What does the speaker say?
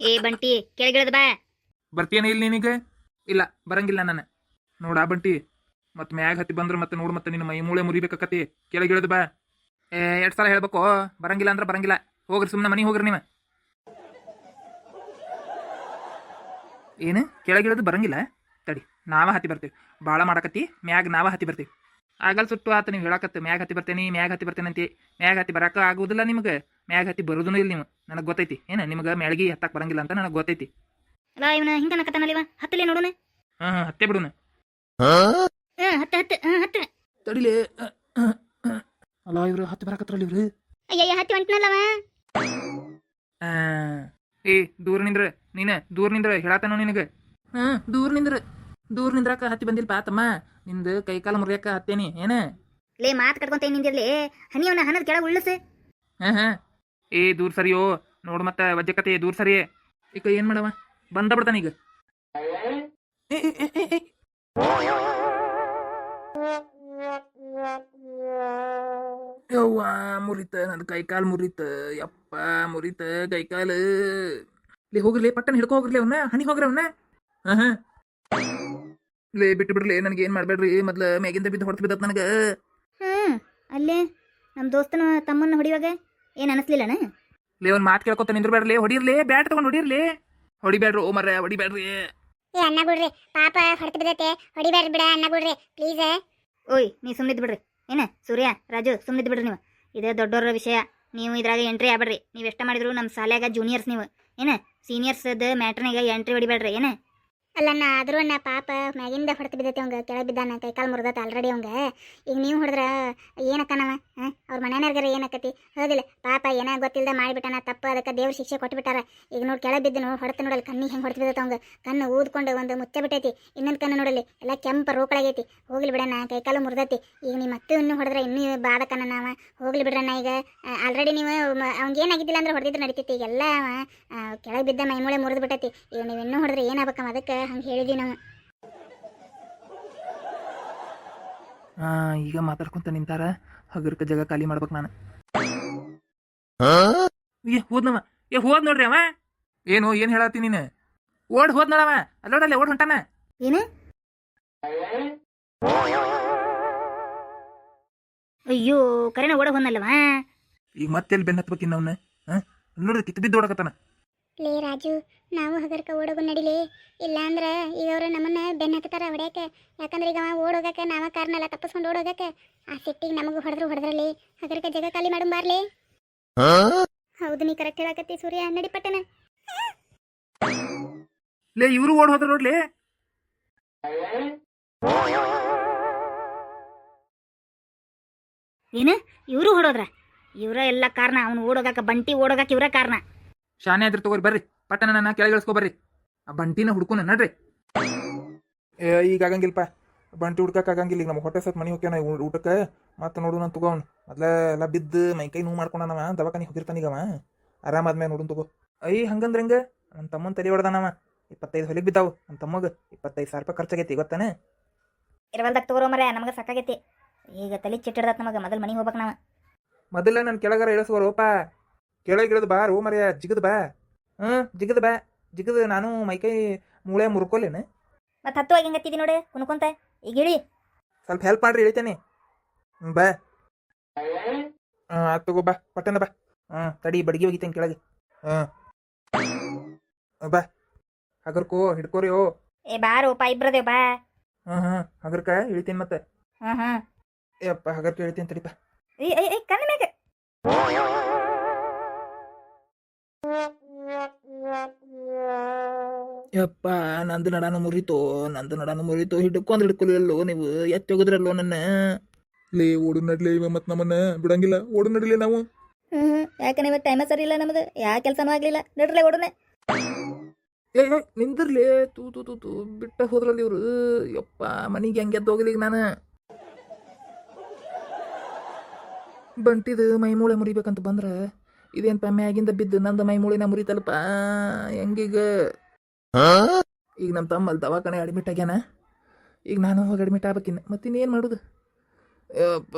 ಏ ಬಂಟಿ, ಕೆಳಗಿಳದ ಬಾ. ಬರ್ತೀಯನ ಇಲ್ಲಿ ನಿನಗೆ? ಇಲ್ಲ, ಬರಂಗಿಲ್ಲ ನಾನು. ನೋಡ ಬಂಟಿ ಮತ್ ಮ್ಯಾಗ ಹತ್ತಿ ಬಂದ್ರ ಮತ್ತೆ ನೋಡು ಮತ್ತೆ ನಿನ್ನ ಮೈ ಮೂಳೆ ಮುರಿಬೇಕತಿ ಕೆಳಗಿಳದ ಬಾ. ಏ, ಎರಡು ಸಲ ಹೇಳ್ಬೇಕು, ಬರಂಗಿಲ್ಲ ಅಂದ್ರೆ ಬರಂಗಿಲ್ಲ. ಹೋಗ್ರಿ ಸುಮ್ಮನೆ ಮನೆಗೆ ಹೋಗ್ರಿ ನೀವು. ಏನು? ಕೆಳಗಿಳಿದು ಬರಂಗಿಲ್ಲ? ತಡಿ, ನಾವ ಹತ್ತಿ ಬರ್ತೀವಿ. ಭಾಳ ಮಾಡಕತ್ತಿ, ಮ್ಯಾಗ ನಾವ ಹತ್ತಿ ಬರ್ತೀವಿ. ಆಗಲ್ ಸುಟ್ಟು ಆತ ನೀವು ಹೇಳಕತ್ತೆ ಮ್ಯಾಗ ಹತ್ತಿ ಬರ್ತೇನೆ ಮ್ಯಾಗ ಹತ್ತಿ ಬರ್ತೇನೆ ಅಂತಿ. ಮ್ಯಾಗ ಹತ್ತಿ ಬರಕ ಆಗುದಿಲ್ಲ ನಿಮಗೆ. ಮ್ಯಾಗ ಹತ್ತಿ ಬರೋದೂ ಇಲ್ಲ ನೀವು. ನನಗೆ ಗೊತ್ತೈತಿ. ಏನು ನಿಮ್ಗೆ ಮ್ಯಾಳ್ಗಿ ಹತ್ತಕ್ಕೆ ಬರಂಗಿಲ್ಲ ಅಂತ ನನಗೆ ಗೊತ್ತೈತಿ. ಅಲ್ಲ ಇವನ ಹಿಂಗ ನಕತಾನಲ್ಲ ಇವ ಹತ್ತಲೇ ನೋಡೋಣ ಹಾಂ ಹಾಂ ಹತ್ತೆ ಬಿಡೋಣ ಹ್ಮ್ ಹತ್ತ ಹತ್ತ ಹ್ಮ್ ಹತ್ತ. ತಡಿಲೆ. ಅಲ್ಲ ಇವ್ರು ಹತ್ತಿ ಬರಕತ್ರಲ್ಲ ಇವ್ರು? ಅಯ್ಯಯ್ಯ ಹತ್ತಿ ಹೊಂಟ್ನಲ್ಲವ. ಆ, ಏ ದೂರ ನಿಂದ್ರ. ನೀನ ದೂರ ನಿಂದ್ರ ಹೇಳತ್ತಾನೋ ನಿನಗೆ? ಹಾ ದೂರ ನಿಂದ್ರ. ದೂರ ನಿಂದ್ರಾಕ ಹತ್ತಿ ಬಂದಿಲ್ಪ ಆತಮ್ಮ? ನಿಂದು ಕೈಕಾಲ ಮುರಿಯಾಕ ಹತ್ತೇನಿ ಏನ? ಲೇ ಮಾತ್ ಕಟ್ಕೊಂತ ನಿಂದಿರ್ಲಿ? ಹನಿಯವನ ಹನದ ಕೆಳಗೆ ಉಳ್ಳಸು. ಹಾ ಹಾ. ಏ ದೂರ ಸರಿಯೋ. ನೋಡ್ ಮತ್ತ ವಜ್ಜಕತೆ ದೂರ ಸರಿ. ಈಗ ಏನ್ ಮಾಡವ? ಬಂದ ಬಿಡ್ತಾನ ಈಗ. ಏ, ಏ, ಏ, ಏ, ಏ. ಯವ್ವ ಮುರಿತ ನನ್ನ ಕೈಕಾಲು ಮುರಿತ. ಯಪ್ಪ ಮುರಿತ ಕೈಕಾಲು. ಲೇ ಹೋಗ್ರಿ ಪಟ್ಟನ ಹಿಡ್ಕೊ ಹೋಗ್ರಿ ಅವನ್ನ ಹಣಿ ಹೋಗ್ರಿ ಅವನ್ನ ಹಾ ಹಾ. ಲೇ ಬಿಟ್ಟು ಬಿಡ್ಲಿ ನನಗೆ ಏನು ಮಾಡ್ಬೇಡ್ರಿ ಮೊದ್ಲ ಮೇಗಿಂದ ಬಿದ್ದು ಹೊಡ್ತು ಬಿದ್ದತ್ ನನಗೆ. ಹ್ಮ್ ಅಲ್ಲೇ ನಮ್ಮ ದೋಸ್ತನ ತಮ್ಮನ್ನ ಹೊಡಿವಾಗ ಏನ್ ಅನಸ್ಲಿಲ್ಲನ? ಲೇ ಒಂದ್ ಮಾತು ಕೇಳ್ಕೊತ ನಿಂದ್ರಬೇಡ್ರಿ ಹೊಡಿರ್ಲಿ ಬ್ಯಾಟ್ ತಗೊಂಡ್ ಹೊಡಿರ್ಲಿ. ಹೊಡಿಬೇಡ್ರಿ ಓ ಮರ ಹೊಡಿಬೇಡ್ರಿ. ಏ ಅನ್ನ ಬಿಡ್ರಿ ಪಾಪ ಹೊಡೆದು ಬಿದ್ದತೆ ಹೊಡಿಬೇಡ್ರಿ ಬಿಡ ಅನ್ನ ಬಿಡ್ರಿ ಪ್ಲೀಸ್ ಓಯ್ ನೀ ಸುಮ್ಮನಿದ್ ಬಿಡ್ರಿ. ಏನ ಸೂರ್ಯ ರಾಜು ಸುಮ್ಮನಿದ್ ಬಿಡ್ರಿ ನೀವು. ಇದೇ ದೊಡ್ಡವರ ವಿಷಯ. ನೀವು ಇದ್ರಾಗ ಎಂಟ್ರಿ ಆಗ್ಬೇಡ್ರಿ. ನೀವು ಎಷ್ಟ ಮಾಡಿದ್ರು ನಮ್ಮ ಶಾಲ್ಯಾಗ ಜೂನಿಯರ್ಸ್ ನೀವು. ಏನ ಸೀನಿಯರ್ಸ್ದ ಮ್ಯಾಟ್ರನಾಗ ಎಂಟ್ರಿ ಹೊಡಿಬೇಡ್ರಿ. ಏನ? ಅಲ್ಲಣ್ಣ ಆದರೂ ಅಣ್ಣ ಪಾಪ ಮ್ಯಾಗಿಂದ ಹೊಡೆದು ಬಿದ್ದೈತೆ ಅವಂಗ, ಕೆಳಗೆ ಬಿದ್ದಾನ ಕೈಕಾಲು ಮುರಿದತ್ತ ಆಲ್ರೆಡಿ ಅವಂಗ. ಈಗ ನೀವು ಹೊಡೆದ್ರೆ ಏನಕ್ಕನವ ಅವ್ರ ಮನೆಯಾರ್ಗಾರ ಏನಕ್ಕತಿ? ಹೌದಿಲ್ಲ, ಪಾಪ ಏನ ಗೊತ್ತಿಲ್ಲದೆ ಮಾಡಿಬಿಟ್ಟಾನ, ತಪ್ಪು ಅದಕ್ಕೆ ದೇವ್ರ ಶಿಕ್ಷೆ ಕೊಟ್ಬಿಟ್ಟಾರ. ಈಗ ನೋಡಿ ಕೆಳಗೆ ಬಿದ್ದನು, ಹೊಡೆತ ನೋಡಲ್ಲ, ಕಣ್ಣಿಗೆ ಹೆಂಗೆ ಹೊಡೆದು ಬಿದ್ದತ್ತ ಅವಂಗ. ಕಣ್ಣು ಊದ್ಕೊಂಡು ಒಂದು ಮುಚ್ಚ ಬಿಟ್ಟೈತಿ, ಇನ್ನೊಂದು ಕಣ್ಣು ನೋಡಲಿ ಎಲ್ಲ ಕೆಂಪು ರೋಕಳಾಗೈತಿ. ಹೋಗ್ಲಿ ಬಿಡಣ್ಣ ಕೈಕಾಲು ಮುರಿದೈತಿ. ಈಗ ನೀವು ಮತ್ತೆ ಇನ್ನೂ ಹೊಡೆದ್ರೆ ಇನ್ನೂ ಬಾದಕನ ನಾವ ಹೋಗ್ಲಿ ಬಿಡ್ರಣ್ಣ ಈಗ ಆಲ್ರೆಡಿ ನೀವು ಅವ್ನಿಗೆ ಏನಾಗಿದ್ದಿಲ್ಲ ಅಂದ್ರೆ ಹೊಡೆದಿದ್ದು ನಡೀತೈತಿ ಈಗೆಲ್ಲ ಕೆಳಗೆ ಬಿದ್ದ ಮೈಮೂಳೆ ಮುರಿದು ಬಿಟ್ಟೈತಿ. ಈಗ ನೀವು ಇನ್ನೂ ಹೊಡೆದ್ರೆ ಏನಾಗಬೇಕಮ್ಮ ಅದಕ್ಕೆ? ಹಂಗೆ ಹೇಳಿದಿನ ನಾವು ಹಾ ಈಗ ಮಾತಾಡ್ಕೊಂತ ನಿಂತಾರ. ಹಗರ್ಕ ಜಗ ಖಾಲಿ ಮಾಡ್ಬೇಕು ನಾನು. ಏ ಹೋದ್ನವ. ಏ ಹೋದ್ ನೋಡ್ರಿ ಅವ. ಏನು ಏನ್ ಹೇಳತ್ತಿ ನೀನು? ಓಡ್ ಹೋದ್ ನೋಡವ ಅಲ್ಲೋಡಲ್ಲ ಓಡ್ ಹೊಂಟಾನ. ಏನು? ಅಯ್ಯೋ ಕರೆನ ಓಡ ಹೊನ್ನಲ್ಲವ ಈಗ ಮತ್ತೆಲ್ಲಿ ಬೆನ್ನ ಹತ್ಬೇಕಿನ್ನ ಅವನ್ನ ಹಾ? ನೋಡ್ರಿ ಕಿತ್ತು ಬಿದ್ದು ಓಡಕತ್ತಾನ. ಲೇ ರಾಜು ನಾವು ಹಗರ್ಕ ಓಡೋಗು ನಡಿಲಿ. ಇಲ್ಲ ಅಂದ್ರೆ ಈಗ ಅವ್ರು ನಮ್ಮನ್ನ ಬೆನ್ನ ಹತ್ತಾರ ಹೊಡ್ಯಾಕೆ. ಯಾಕಂದ್ರೆ ಈಗ ಅವ ಓಡೋಗಕ್ಕೆ ನಾವ ಕಾರ್ನೆಲ್ಲ ತಪ್ಪಿಸ್ಕೊಂಡು ಓಡೋಗಕ್ಕೆ ಆ ಸಿಟ್ಟಿಗೆ ನಮಗೂ ಹೊಡೆದ್ರು ಹೊಡೆದ್ರಲ್ಲಿ ಹಗರ್ಕ ಜಗ ಖಾಲಿ ಮಾಡು ಬಾರ್ಲಿ. ಹೌದು ನೀ ಕರೆಕ್ಟ್ ಹೇಳಕತ್ತಿ ಸೂರ್ಯ ನಡಿ ಪಟ್ಟನ ಲೇ ಇವರು ಓಡ್ ಹೋದ್ರ ನೋಡ್ಲಿ. ಏನು ಇವರು ಹೊಡೋದ್ರ ಇವರ ಎಲ್ಲ ಕಾರಣ ಅವ್ನು ಓಡೋಗಾಕ ಬಂಟಿ ಓಡೋಗಾಕ ಇವರ ಕಾರಣ. ಶಾನೆ ಆದ್ರೆ ತಗೋರಿ ಬರ್ರಿ. ಪಟ್ಟನ ನನ್ನ ಕೆಳಗಿಳಿಸ್ಕೊ ಬರ್ರಿ. ಆ ಬಂಟಿನ ಹುಡ್ಕೋನ ನಡ್ರಿ. ಏ ಈಗ ಆಗಂಗಿಲ್ಪ. ಬಂಟಿ ಹುಡ್ಕಕ್ಕೆ ಆಗಂಗಿಲ್ಲ. ಈಗ ನಮ್ಮ ಹೊಟ್ಟೆ ಸತ್ ಮನೆ ಹೋಗ್ಯಾನ ಊಟಕ್ಕೆ. ಮತ್ತೆ ನೋಡು ನಾನು ತಗೋ ಅವ್ನು. ಮೊದ್ಲ ಎಲ್ಲ ಬಿದ್ದು ಮೈ ಕೈ ನೋವು ಮಾಡ್ಕೊಂಡನವ ದವಾಖಾನಿಗೆ ಹೋಗಿರ್ತಾನ ಈಗ ಅವ. ಆರಾಮಾದ್ಮೇಲೆ ನೋಡು ತಗೋ. ಐ ಹಂಗಂದ್ರೆ ಹೆಂಗೆ? ನನ್ನ ತಮ್ಮನ ತಲೆ ಹೊಡೆದಾನವ ಇಪ್ಪತ್ತೈದು ಹೊಲಿಗೆ ಬಿದ್ದಾವು. ನನ್ನ ತಮ್ಮಗ ಇಪ್ಪತ್ತೈದು ಸಾವಿರ ರೂಪಾಯಿ ಖರ್ಚಾಗೈತಿ ಗೊತ್ತಾನೆ? ಇರವಲ್ದಾಗ ತಗೋರೋ ಮರ ನಮಗೆ ಸಾಕಾಗೈತಿ. ಈಗ ತಲೆ ಚಿಟ್ಟಿಡ್ದತ್ ನಮಗೆ. ಮೊದಲು ಮನೆಗೆ ಹೋಗ್ಬೇಕು ನಾವು. ಮೊದಲೇ ನನ್ನ ಕೆಳಗಾರ ಇಳಿಸ್ಕೋರೋಪ ಕೆಳಗಿಳಿದು ಬಾ ರೋ ಮರ್ಯ ಜಿಗದ್ ಬಾ. ಹ್ಞೂ ಜಿಗದ್ ಬಾ. ಜಿಗದ್ ನಾನು ಮೈಕೈ ಮೂಳೆ ಮುರ್ಕೊಲೇನು ಮತ್ತೆ ಹತ್ತು ಹೆಂಗತ್ತಿದಿ ನೋಡು ಕುಣ್ಕೊಂತ ಈಗ ಇಳಿ. ಸ್ವಲ್ಪ ಹೆಲ್ಪ್ ಮಾಡ್ರಿ ಇಳಿತೇನೆ. ಹ್ಮ್, ಬಾ. ಹಾಂ ಆತ್ ತಗೋ ಬಾ. ಪಟ್ಟನ ಬಾ. ಹಾಂ ತಡಿ ಬಡ್ಗಿ ಹೋಗಿತ್ತೇನೆ ಕೆಳಗೆ. ಹಾಂ. ಬಾ. ಹಗರ್ಕೋ ಹಿಡ್ಕೋರಿ ಓ. ಏ ಪಾ ಇಬ್ರದೇವ್ ಬಾ. ಹಾಂ ಹಾಂ. ಹಗರ್ಕ ಇಳಿತೀನಿ ಮತ್ತೆ. ಹಾಂ ಏ ಅಪ್ಪ ಹಗರ್ಕ ಹೇಳ್ತೀನಿ ತಡಿಪ ಏ ಏ ಕಣ್ಣ ಮ್ಯಾಗ ಯಪ್ಪ ನಂದು ನಡಾನು ಮುರಿತು ನಂದು ನಡಾನು ಮುರಿತು ಹಿಡ್ಕೊಂಡ್ ಹಿಡ್ಕೊಲಿಲ್ಲೋ ನೀವು? ಎತ್ತಿ ಹೋಗಿದ್ರಲ್ಲೋ ನನ್ನ? ಲೇ ಓಡು ನಡ್ಲಿ ಇವ ಮತ್ತೆ ನಮ್ಮನ್ನ. ಬಿಡಂಗಿಲ್ಲ ಓಡು ನಡ್ಲಿ ನಾವು. ಹ್ಮ್ ಯಾಕಂದ್ರೆ ಇವತ್ತು ಟೈಮ ಸರಿ ಇಲ್ಲ ನಮ್ದು? ಯಾವ ಕೆಲಸನೂ ಆಗ್ಲಿಲ್ಲ. ನಡ್ರಲ್ಲ ಓಡನೆ. ಏ ನಿಂದಿರ್ಲಿ. ತೂ ತೂ ತೂ ತೂ. ಬಿಟ್ಟ ಹೋದ್ರಲ್ಲಿ ಇವ್ರು. ಯಪ್ಪ ಮನಿಗೆ ಹೆಂಗೆ ಎದ್ದು ಹೋಗ್ಲಿ ಈಗ ನಾನು? ಬಂಟಿದು ಮೈ ಮೂಳೆ ಮುರಿಬೇಕಂತ ಬಂದ್ರ ಪಮ್ಮೆ ಆಗಿಂದ ಬಿದ್ದು ನಂದು ಮೈ ಮೂಳೆನ ಮುರಿತಲ್ಪ ಹೆಂಗೀಗ? ಈಗ ನಮ್ಮ ತಮ್ಮ ದವಾಖಾನೆ ಅಡ್ಮಿಟ್ ಆಗ್ಯಾನ. ಈಗ ನಾನು ಹೋಗಿ ಅಡ್ಮಿಟ್ ಆಗ್ಬೇಕಿನ್ನ. ಮತ್ತಿನ್ನೇನು ಮಾಡೋದು? ಯಪ್ಪ.